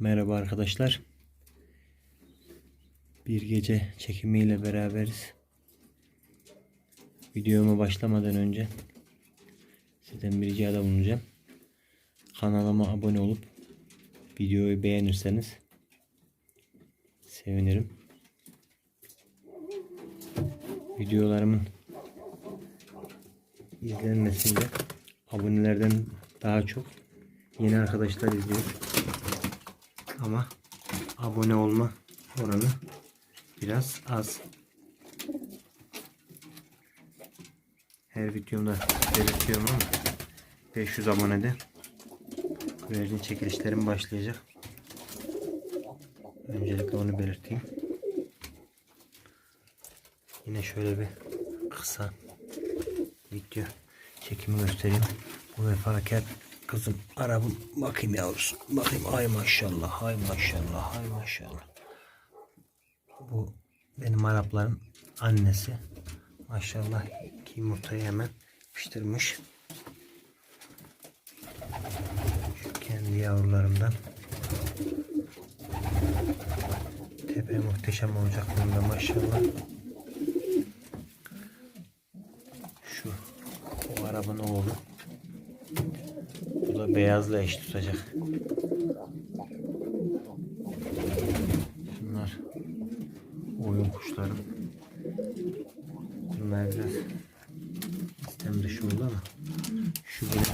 Merhaba arkadaşlar. Bir gece çekimiyle beraberiz. Videoma başlamadan önce sizden bir ricada bulunacağım. Kanalıma abone olup videoyu beğenirseniz sevinirim. Videolarımın izlenmesinde abonelerden daha çok yeni arkadaşlar izliyor. Ama abone olma oranı biraz az. Her videomda belirtiyorum ama 500 abonede güvercin çekilişlerim başlayacak. Öncelikle onu belirteyim. Yine şöyle bir kısa video çekimi göstereyim. Bu vefakar kızım arabım bakayım yavrusu. Bakayım ay maşallah ay maşallah ay maşallah. Bu benim Arapların annesi. Maşallah ki yumurtayı hemen piştirmiş. Şu kendi yavrularımdan. Tepe muhteşem olacak bunda maşallah. Şu o arabanın oğlu. Da beyazla eş tutacak. Bunlar oyun kuşları. Bunlar biraz istem dışı oldu ama şu benim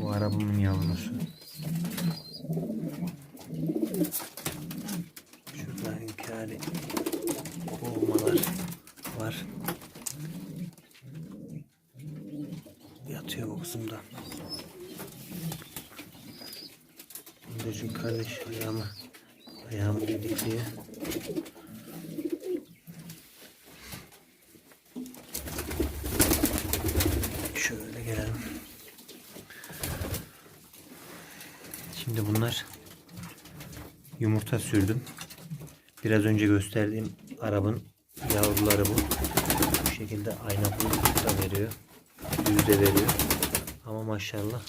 bu arabamın yavrusu. Şurada hünkâri kovmalar var. Yatıyor bu kızım da. Bundacığım kardeş ayağımı ayağımı dedikliyor. Şöyle gelelim. Şimdi bunlar yumurta sürdüm. Biraz önce gösterdiğim arabanın yavruları bu. Bu şekilde aynaklı da veriyor. Düz de veriyor. Ama maşallah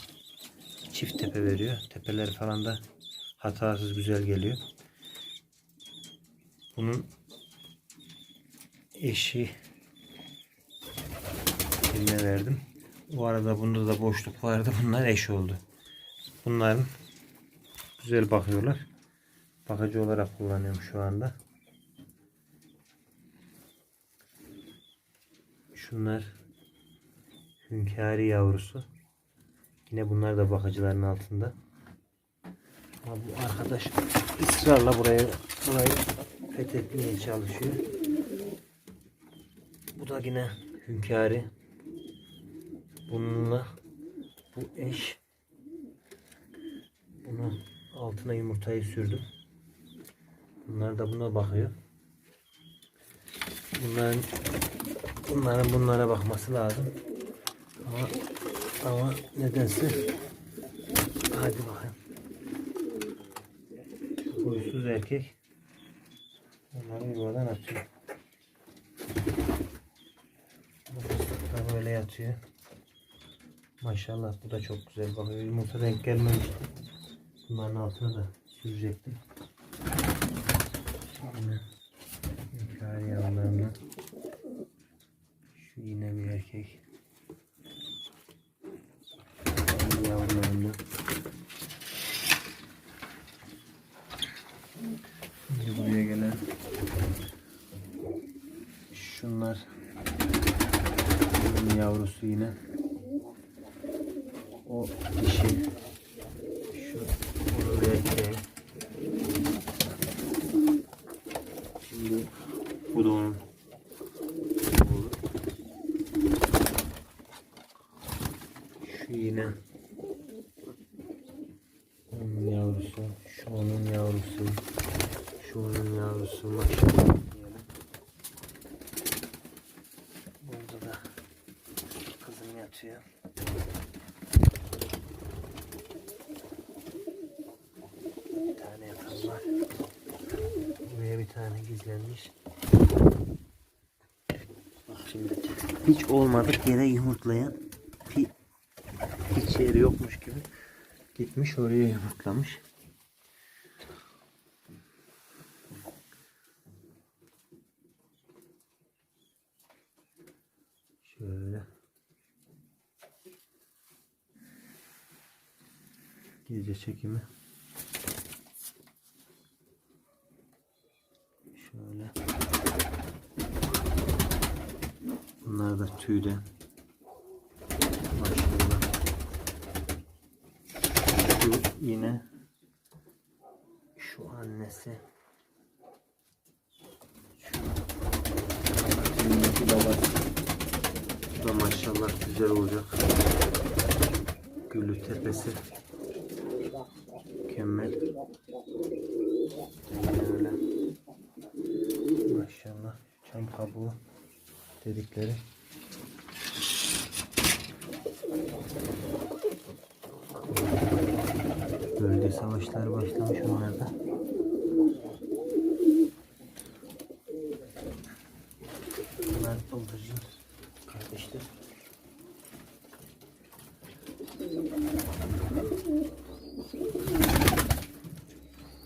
çift tepe veriyor. Tepeler falan da hatasız güzel geliyor. Bunun eşi birine verdim. Bu arada bunda da boşluk vardı. Bunlar eş oldu. Bunların güzel bakıyorlar. Bakıcı olarak kullanıyorum şu anda. Şunlar hünkâri yavrusu. Yine bunlar da bakıcıların altında. Bu arkadaş ısrarla buraya burayı fethetmeye çalışıyor. Bu da yine hünkâri. Bununla bu eş. Bunu altına yumurtayı sürdüm. Bunlar da buna bakıyor. Bunların bunların bunlara bakması lazım. Ama ama nedense hadi bakayım. Şu huysuz erkek onları yuvadan atıyor. Bu fıstık böyle yatıyor. Maşallah bu da çok güzel bakıyor. Yumurta denk gelmemişti. Bunların altına da sürecektim. Yine yukarı yavrularına şu yine bir erkek. Kendi yavrularına. Şimdi buraya gelen şunlar bunun yavrusu yine. O dişi. Şu bunun bir erkeği Şimdi bu da onun oğlu. Şu yine onun yavrusu, şu onun yavrusu, şu onun yavrusu maşallah diyelim. Burada da kızım yatıyor. Bir tane yatan var. Buraya bir tane gizlenmiş. Bak şimdi hiç olmadık yere yumurtlayan pi hiç yeri yokmuş gibi Gitmiş oraya yumurtlamış. Şöyle. Gece çekimi. Şöyle. Bunlar da tüyde. Maşallah. Yine şu annesi. Şu babası. Da maşallah güzel olacak. Gülü tepesi. Mükemmel. Böyle. Maşallah. Çam kabuğu dedikleri. Bölge savaşlar başlamış onlarda. Bunlar bıldırcın kardeşler.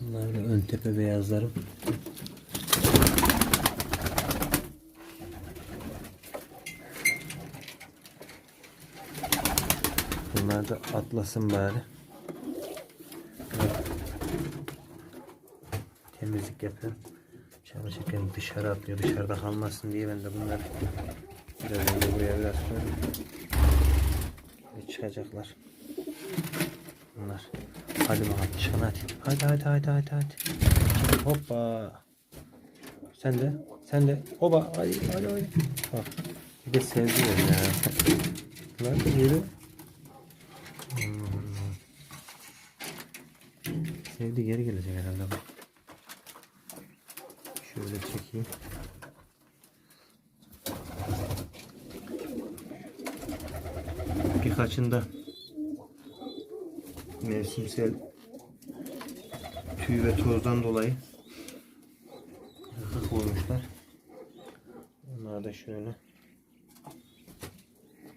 Bunlar da ön tepe beyazlarım. Bunlar da atlasın bari. Temizlik yapıyorum. Çalışırken dışarı atlıyor. Dışarıda kalmasın diye ben de bunları biraz önce buraya biraz koydum. Ve çıkacaklar. Bunlar. Hadi bakalım çıkın hadi. Hadi hadi hadi hadi hadi. Hoppa. Sen de. Sen de. Oba. Hadi hadi hadi. Bak. Bir de sevdiler ya. Lan yürü. Sevdi geri gelecek herhalde bak. Şöyle çekeyim. Birkaçında mevsimsel tüy ve tozdan dolayı hıkık olmuşlar. Onlar da şöyle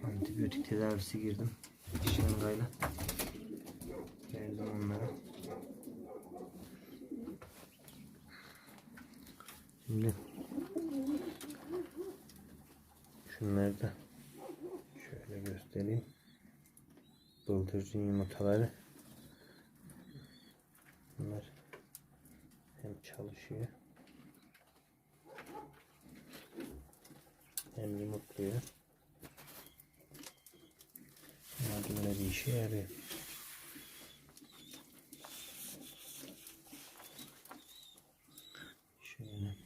antibiyotik tedavisi girdim. Şırıngayla. Verdim onlara. Şimdi şunları da şöyle göstereyim. Bıldırcın yumurtaları. Bunlar hem çalışıyor hem yumurtluyor. Malzemeler bir işe yarıyor. Şöyle.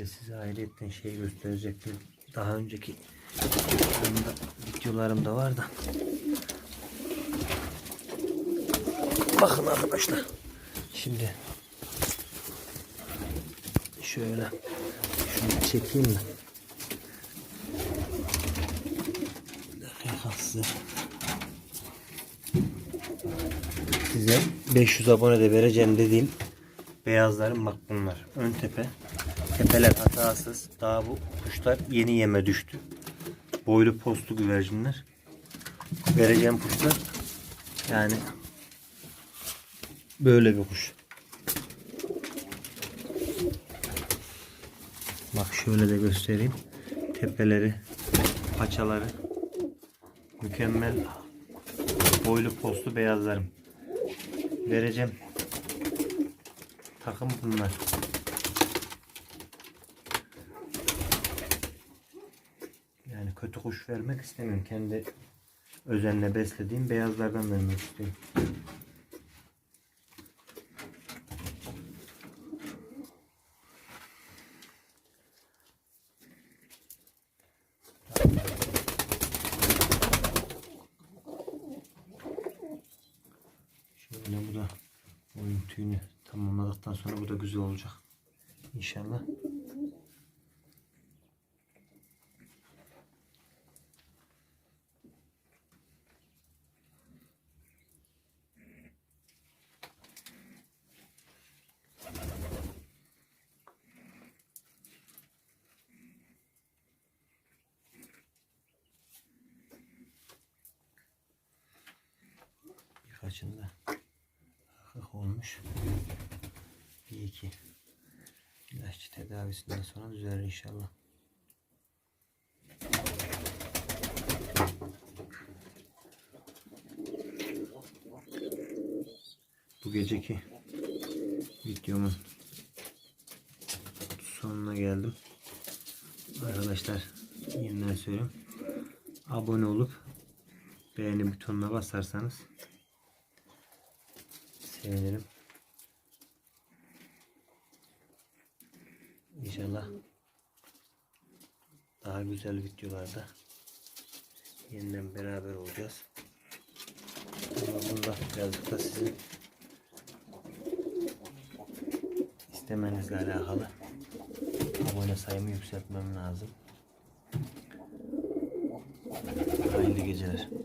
De size ayrıyetten şey gösterecektim. Daha önceki videolarımda, videolarımda var da. Bakın arkadaşlar. Şimdi şöyle şunu çekeyim mi? Size. Size 500 abone de vereceğim dediğim beyazlarım bak bunlar. Ön tepe. Tepeler hatasız. Daha bu kuşlar yeni yeme düştü. Boylu postlu güvercinler. Vereceğim kuşlar. Yani böyle bir kuş. Bak şöyle de göstereyim. Tepeleri, paçaları mükemmel boylu postlu beyazlarım. Vereceğim. Takım bunlar. Kötü kuş vermek istemiyorum. Kendi özenle beslediğim beyazlardan vermek istiyorum. Şöyle bu da oyun tüyünü tamamladıktan sonra bu da güzel olacak. İnşallah. Kaçında akık olmuş. Bir iki ilaççı tedavisinden sonra düzelir inşallah. Bu geceki videomun sonuna geldim. Arkadaşlar yeniden söyleyeyim. Abone olup beğeni butonuna basarsanız sevinirim. İnşallah daha güzel videolarda yeniden beraber olacağız. Ama bunda birazcık da sizin istemenizle alakalı abone sayımı yükseltmem lazım. Hayırlı geceler.